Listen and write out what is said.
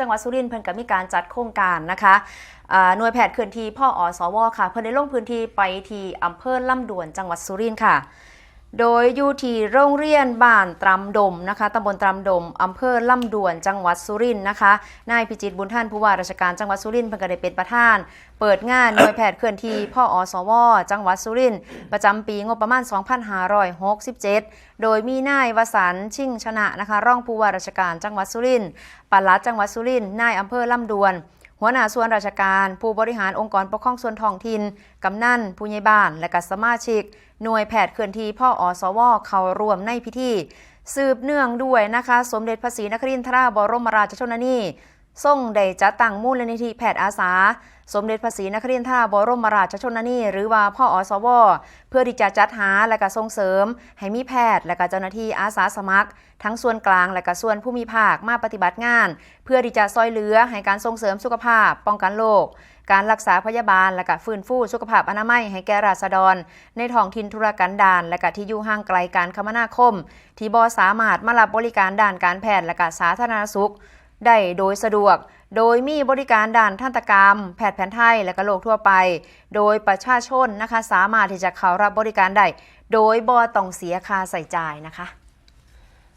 จังหวัดสุรินทร์เพิ่นก็มีการจัดโครงการนะคะหน่วยแพทย์เคลื่อนที่พ่ออสวค่ะ เพิ่นได้ลงพื้นที่ไปที่อำเภอลำดวนจังหวัดสุรินทร์ค่ะ โดยอยู่ที่โรงเรียนบ้านตรำดมนะคะตำบลตรำดมอำเภอลำดวนจังหวัดสุรินทร์นะคะ นายพิจิตรบุญท่านผู้ว่าราชการจังหวัดสุรินทร์เพิ่นก็ได้เป็นประธาน เปิดงานหน่วยแพทย์เคลื่อนที่พ่ออสว จังหวัดสุรินทร์ประจำปีงบประมาณ 2567 โดยมีนายวสันชิ่งชนะนะคะ รองผู้ว่าราชการจังหวัดสุรินทร์ปลัดจังหวัดสุรินทร์นายอำเภอลำดวน หัวหน้าส่วนราชการ ผู้บริหารองค์กรปกครองส่วนท้องถิ่นกำนันผู้ใหญ่บ้าน และก็สมาชิก หน่วยแพทย์เคลื่อนที่พ่ออสวเข้าร่วมในพิธี สืบเนื่องด้วยนะคะ สมเด็จพระศรีนครินทราบรมราชชนนีทรงได้จัดตั้งมูลนิธิแพทย์อาสา สมเด็จพระศรีนครินทราบรมราชชนนีหรือว่าพ่ออสว เพื่อที่จะจัดหาและก็ส่งเสริม ให้มีแพทย์และก็เจ้าหน้าที่อาสาสมัคร ทั้งส่วนกลางและก็ส่วนผู้มีภาคมาปฏิบัติงาน เพื่อที่จะซอยเหลือให้การส่งเสริมสุขภาพ ป้องกันโรคการรักษาพยาบาลและก็ฟื้นฟูสุขภาพอนามัยให้แก่ราษฎร ในท้องถิ่นธุรกันดารและก็ที่อยู่ห่างไกลการคมนาคม ที่บ่สามารถมารับบริการด้านการแพทย์และก็สาธารณสุข ได้โดยสะดวก โดยมีบริการด่านทันตกรรม แพทย์แผนไทยและก็โรคทั่วไป โดยประชาชนนะคะสามารถที่จะเข้ารับบริการได้โดยบอต้องเสียค่าใส่จ่ายนะคะ